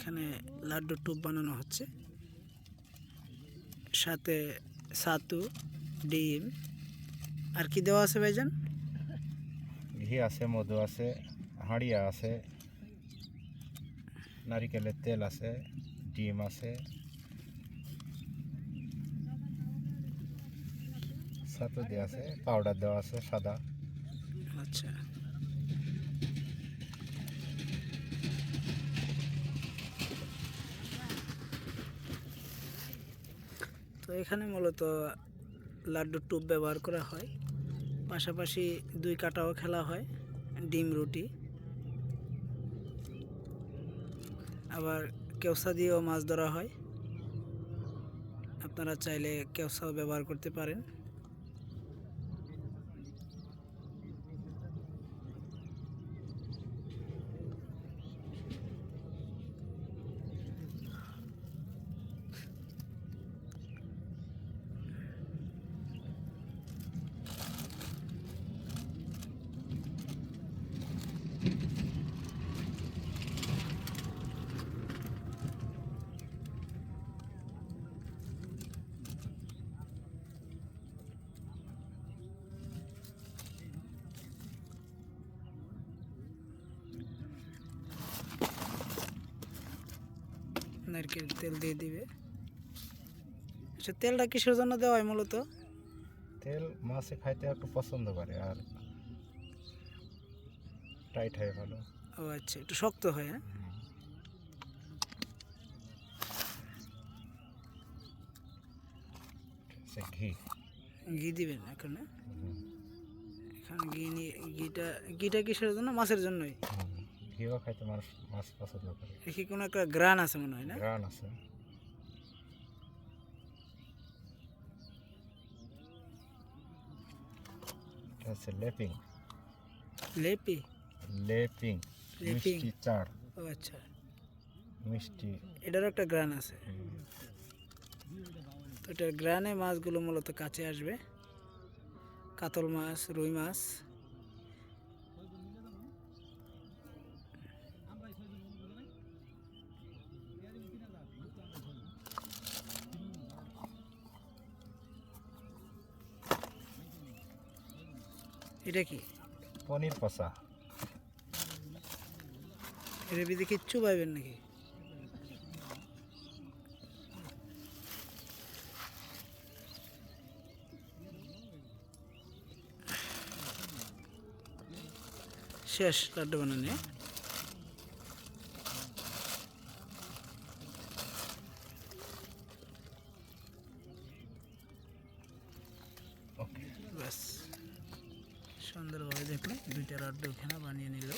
এখানে লাড্ডু টুপ বানানো হচ্ছে। সাথে ছাতু ডিম। আর কি দেওয়া আছে ভাইজান? ঘি আছে মধু আছে হাঁড়িয়া আছে নারিকেলের তেল আছে ডিম আছে। ছাতু দেওয়া আছে পাউডার দেওয়া আছে সাদা। আচ্ছা। তো এখানে মূলত লাড্ডুর টুপ ব্যবহার করা হয়। পাশাপাশি দুই কাটাও খেলা হয়, ডিম, রুটি। আবার কেউসা দিয়েও মাছ ধরা হয়। আপনারা চাইলে কেউসাও ব্যবহার করতে পারেন। নারকেল তেল দিয়ে দিবে। আচ্ছা তেলটা কিসের জন্য দেওয়া হয় মূলত? তেল মাছে খাইতে একটু পছন্দ করে আর টাইট হয় ভালো। ও আচ্ছা একটু শক্ত হয় হ্যাঁ? ঘি। ঘি দিবেন এখানে এখানে ঘি নিয়ে ঘিটা ঘিটা কিসের জন্য? মাছের জন্যই। ঘিও খাইতে মানুষ মাছ পছন্দ করে। দেখি কোনো একটা গ্রান আছে মনে হয় না? গ্রান আছে। এটা লেপিং। লেপি? লেপিং লেপিং। মিষ্টি চার ও আচ্ছা। মিষ্টি। এটারও একটা গ্রান আছে। তো এটার গ্রানে মাছগুলো মূলত কাছে আসবে। কাতল মাছ রুই মাছ। এটা কি? পনির কষা। এর ভিতরে কিচ্ছু পাইবেন নাকি? শেষ লাড্ডু বানানো ওকে ব্যাস। সুন্দরভাবে দেখলে দুইটা লাড্ডু দুখানা বানিয়ে নিল।